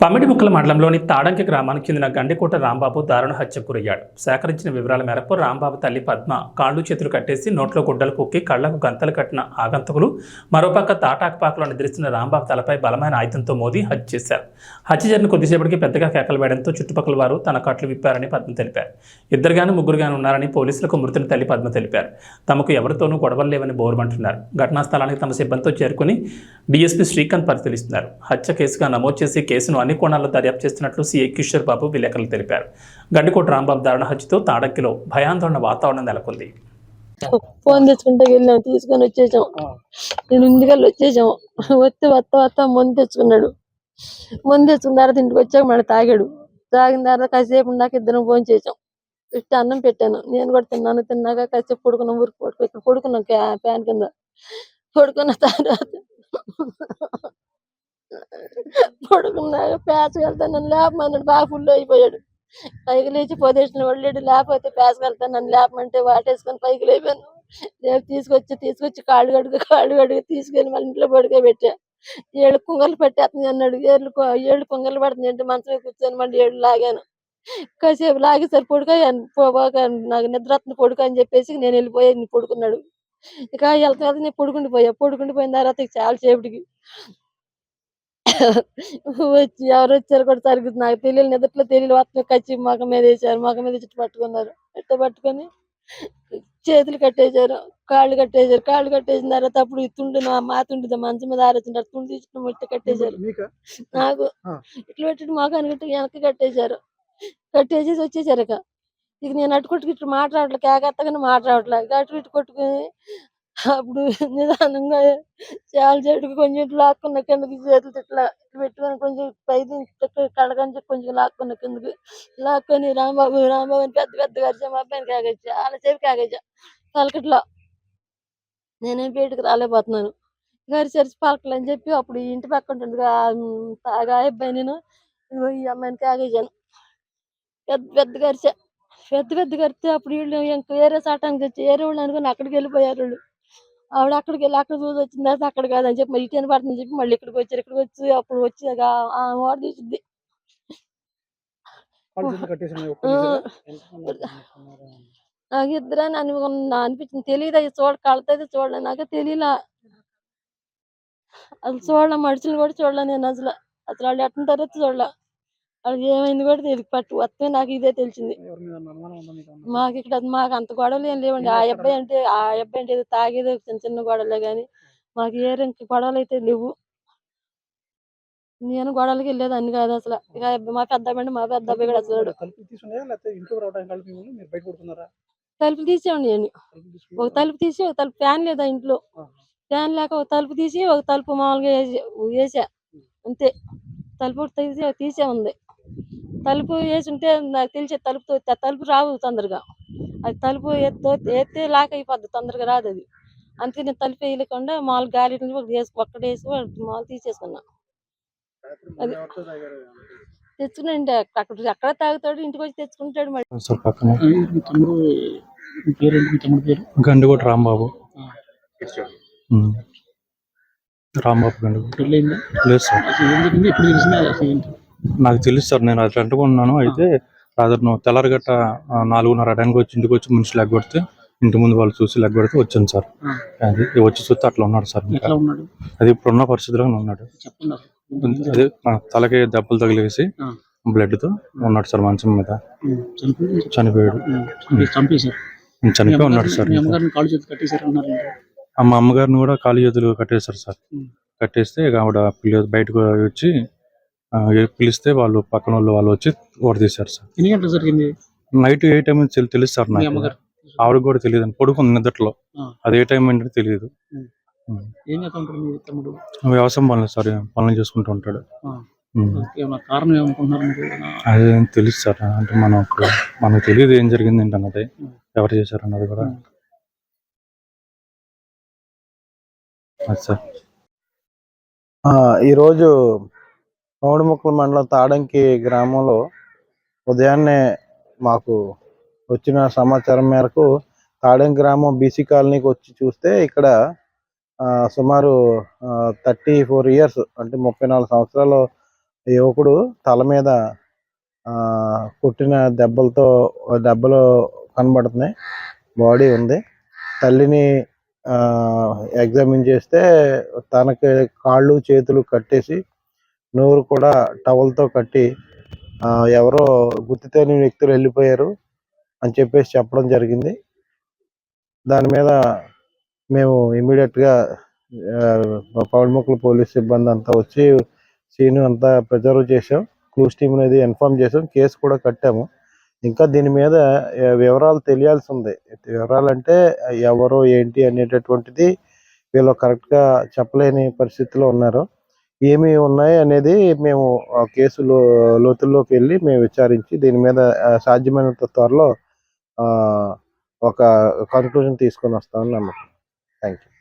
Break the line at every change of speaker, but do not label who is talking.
పమిడిముక్కల మండలంలోని తాడంకి గ్రామానికి చెందిన గండికోట రాంబాబు దారుణ హత్యకు గురయ్యాడు. సేకరించిన వివరాల మేరకు రాంబాబు తల్లి పద్మ కాళ్ళు చేతులు కట్టేసి నోట్లో గుడ్డలు కుక్కి కళ్ళకు గంతలు కట్టిన ఆగంతకులు మరోపక్క తాటాకుపాకులో నిద్రిస్తున్న రాంబాబు తలపై బలమైన ఆయుధంతో మోదీ హత్య చేశారు. హత్య జరిగిన కొద్దిసేపటికి పెద్దగా కేకలు వేయడంతో చుట్టుపక్కల వారు తన కట్లు విప్పారని పద్మ తెలిపారు. ఇద్దరుగాను ముగ్గురుగాను ఉన్నారని పోలీసులకు మృతుని తల్లి పద్మ తెలిపారు. తమకు ఎవరితోనూ గొడవలు లేవని బోరుమంటున్నారు. ఘటనా స్థలానికి తమ సిబ్బందితో చేరుకుని డీఎస్పీ శ్రీకాంత్ పరిశీలిస్తున్నారు. హత్య కేసుగా నమోదు చేసి కేసును అన్ని కోణాల్లో దర్యాప్తు చేస్తున్నట్లు సీఐ కిషోర్ బాబు విలేకరులు తెలిపారు. గడ్డికోట రాంబాబు దారుణ హత్యతో తాడక్కిలో భయాందోళన వాతావరణం నెలకొంది.
ఫోన్ తెచ్చుకుంటే వెళ్ళాం తీసుకొని వచ్చేసాం. నేను ఇంటికల్లా వచ్చేసాం. వస్తే వత్త వత్త మందు తెచ్చుకున్నాడు. మందు తెచ్చుకున్న తర్వాత ఇంటికి వచ్చాక మళ్ళీ తాగాడు. తాగిన తర్వాత కాసేపు ఉన్నాక ఇద్దరం ఫోన్ చేసాం. ఇష్ట అన్నం పెట్టాను. నేను కూడా తిన్నాను. తిన్నాక కాసేపు పడుకున్నాం. ఊరికి పడుకో ఇక్కడ పడుకున్నాం ఫ్యాన్ కింద. పడుకున్న తర్వాత పడుకున్నాక ప్యాచ్ వెళ్తాను నన్ను లేపమన్నాడు బాగా ఫుల్ అయిపోయాడు. పైకి లేచి పొదేసిన వెళ్ళాడు లేకపోతే ప్యాచ్ వెళ్తాను నన్ను లేపమంటే వాటేసుకొని పైకి లేపాను. రేపు తీసుకొచ్చి తీసుకొచ్చి కాళ్ళు కడుగు కాళ్ళు కడుగు తీసుకెళ్ళి మళ్ళీ ఇంట్లో పడుకోబెట్టా. ఏళ్ళు కుంగలు పెట్టేస్తుంది అన్నాడు. ఏళ్ళు ఏళ్ళు కుంగలు పడుతుంది అంటే మంచం కూర్చొని మళ్ళీ ఏళ్ళు లాగాను. కాసేపు లాగేసరి పడుకోయాను పోబాక నాకు నిద్ర వస్తుంది పొడుక అని చెప్పేసి నేను వెళ్ళిపోయాను పడుకున్నాడు. ఇక వెళ్తా వెళ్తా నేను పొడుకుండిపోయా. పొడుకుండిపోయిన తర్వాత చాలా సేపటికి వచ్చి ఎవరు వచ్చారు కూడా సరిగ్గా నాకు తెలియదు నిద్రలో తెలియదు వస్తుంది కచ్చి మగ మీద వేసారు మగ మీద చుట్టూ పట్టుకున్నారు. ఇట్ట పట్టుకొని చేతులు కట్టేశారు. కాళ్ళు కట్టేశారు. కాళ్ళు కట్టేసిన తర్వాత అప్పుడు తుండు నా మా తుండు మంచం మీద ఆరేసింటారు తుండు తీసుకుని ఇట్ట కట్టేశారు. నాకు. ఇట్లా పెట్టి మొఖాన్ని గట్టి వెనక్కి కట్టేశారు. కట్టేసేసి వచ్చేసారు ఇక. ఇక నేను అటు కొట్టుకు ఇట్లా మాట్లాడలే కేకెత్తగానే మాట్లాడలే ఇక అటు ఇటు కొట్టుకుని అప్పుడు నిదానంగా చాలా చెట్టుకు కొంచెం ఇట్లా లాక్కున్న కిందకి చేతులు ఇట్లా పెట్టుకొని కొంచెం పైది కడగని కొంచెం లాక్కున్న కిందకి లాక్కొని రాంబాబు రాంబాబు అని పెద్ద పెద్దగా అరిచా మా అబ్బాయిని కాగచ్చా? చాలా సేపు కాగచ్చా? పలకట్లో. నేనేం బయటకు రాలేకపోతున్నాను. గరిసరిసి పలకలు అని చెప్పి అప్పుడు ఇంటి పక్క ఉంటుంది తాగా అబ్బాయి నేను. ఈ అమ్మాయిని కాగేశాను పెద్ద పెద్ద గరిసె. పెద్ద పెద్ద గరిస్తే అప్పుడు వీళ్ళు ఇంకా వేరే సాటానికి వచ్చి వేరే వాళ్ళు అనుకుని అక్కడికి వెళ్ళిపోయారు వాళ్ళు. ఆవిడ అక్కడికి వెళ్ళి అక్కడ చూసి వచ్చిన తర్వాత అక్కడ కాదని చెప్పి మళ్ళీ ఇటు పడుతుందని చెప్పి మళ్ళీ ఇక్కడికి వచ్చారు. ఇక్కడికి వచ్చి అప్పుడు వచ్చి మోడ తీసింది? నాకు ఇద్దరని అనుకున్నా అనిపించింది. తెలియదు అది చూడ కళ్ళతో చూడలే నాకు తెలియలా అసలు చూడలే మనుషులు కూడా చూడలే నేను అసలు. అసలు వాళ్ళు ఎట్టుంటారో చూడలే. వాళ్ళకి ఏమైంది కూడా తెలియదు పట్టు వస్తే నాకు ఇదే తెలిసింది.
మీకు
ఇక్కడ మాకు అంత గొడవలు ఏం లేవండి. ఆ అబ్బాయి అంటే ఆ అబ్బాయి అంటే ఏదో తాగేదో చిన్న చిన్న గొడవలే కానీ మాకు ఏ ఇంక గొడవలు అయితే లేవు. నేను గొడవలకి వెళ్ళేది అన్ని కాదు అసలు. ఇక మా పెద్ద అబ్బాయి మా పెద్ద అబ్బాయి కూడా అసలు
తలుపులు
తీసేయండి నేను. ఒక? తలుపు తీసి ఒక తలుపు ఫ్యాన్ లేదా ఇంట్లో. ఫ్యాన్ లేక ఒక తలుపు తీసి ఒక తలుపు మామూలుగా వేసి- వేసా. అంతే. తలుపు తీసి తీసే ఉంది. తలుపు వేసి ఉంటే నాకు తెలిసే తలుపు తో- తలుపు రావు తొందరగా. అది తలుపు ఎత్తో లాక్ అయిపోద్ది తొందరగా రాదు అది. అందుకే నేను తలుపు వేయలేకుండా మామూలు గాలి వేసి ఒక్కటి వేసి మామూలు తీసేసుకున్నా. అది. తెచ్చుకున్నాండి అక్కడ అక్కడ తాగుతాడు ఇంటికి వచ్చి తెచ్చుకుంటాడు మళ్ళీ.
సార్ పక్కనే.
మీ తమ్ముడు మీ పేరేంటి మీ తమ్ముడు పేరు?
గండికోట రాంబాబు. రాంబాబు
పెళ్ళయిందా?
లేదు సార్.
ఎప్పుడు ఏంటి
నాకు తెలుసు సార్ నేను అది అంటుకున్నాను అయితే రాత్రి తెల్లారగట్ట ఆ, నాలుగున్నర టైంకి వచ్చి ఇంటికి వచ్చి మనిషి లెగ్గొడితే ఇంటి ముందు వాళ్ళు చూసి లెగ్గొడితే వచ్చాను సార్. అది వచ్చి చూస్తే అట్లా ఉన్నాడు సార్ అది ఇప్పుడున్న పరిస్థితిలో ఉన్నాడు. అదే తలకి దెబ్బలు తగిలేసి. బ్లడ్తో ఉన్నాడు సార్ మంచం మీద. చనిపోయాడు? చనిపోయి ఉన్నాడు సార్
మీ. అమ్మగారిని
కూడా కాలు చేతులు కట్టేశారు సార్. కట్టేస్తే ఇక ఆవిడ పిల్ల బయటకు వచ్చి పిలిస్తే వాళ్ళు పక్కన వాళ్ళు వాళ్ళు వచ్చి ఓడ తీశారు సార్.
ఎన్ని గంటలు జరిగింది?
నైట్ ఏ టైం తెలి- తెలుసు సార్ నాకు. ఆవిడకి కూడా తెలియదు పడుకుంది నిద్రలో. అది ఏ టైం ఏంటో తెలియదు
ఏం చేస్తా ఉంటాడు మీ తమ్ముడు?
వ్యవసాయం పనులు సార్ పనులు చేసుకుంటూ ఉంటాడు.
కారణం ఏమనుకుంటున్నారు
అది తెలుసు సార్. అంటే మనకు మనకు తెలియదు ఏం జరిగింది ఏంటన్నది. ఎవరు చేశారు అన్నది కూడా. అది సార్.
ఈరోజు పౌడిముక్కల మండలం తాడంకి గ్రామంలో ఉదయాన్నే మాకు వచ్చిన సమాచారం మేరకు తాడంకి గ్రామం బీసీ కాలనీకి వచ్చి చూస్తే ఇక్కడ సుమారు థర్టీ ఫోర్ ఇయర్స్ అంటే ముప్పై నాలుగు సంవత్సరాలు యువకుడు తల మీద కొట్టిన దెబ్బలతో దెబ్బలు కనబడుతున్నాయి. బాడీ ఉంది. తల్లిని ఎగ్జామిన్ చేస్తే తనకి కాళ్ళు చేతులు కట్టేసి నోరు కూడా టవల్తో కట్టి ఆ, ఎవరో గుర్తు తెలియని వ్యక్తులు వెళ్ళిపోయారు అని చెప్పేసి చెప్పడం జరిగింది. దాని మీద మేము ఇమీడియట్గా పౌడముక్కల పోలీస్ సిబ్బంది అంతా వచ్చి సీన్ అంతా ప్రిజర్వ్ చేసాం క్లూస్ టీమ్ అనేది ఇన్ఫార్మ్ చేసాం కేసు కూడా కట్టాము. ఇంకా దీని మీద వివరాలు తెలియాల్సి ఉంది. వివరాలు అంటే ఎవరు ఏంటి అనేటటువంటిది వీళ్ళు కరెక్ట్గా చెప్పలేని పరిస్థితిలో ఉన్నారు. ఏమి ఉన్నాయి అనేది మేము ఆ కేసులో లోతుల్లోకి వెళ్ళి మేము విచారించి దీని మీద సాధ్యమైనంత త్వరలో ఒక కన్క్లూజన్ తీసుకొని వస్తామని నమ్మకం. Thank you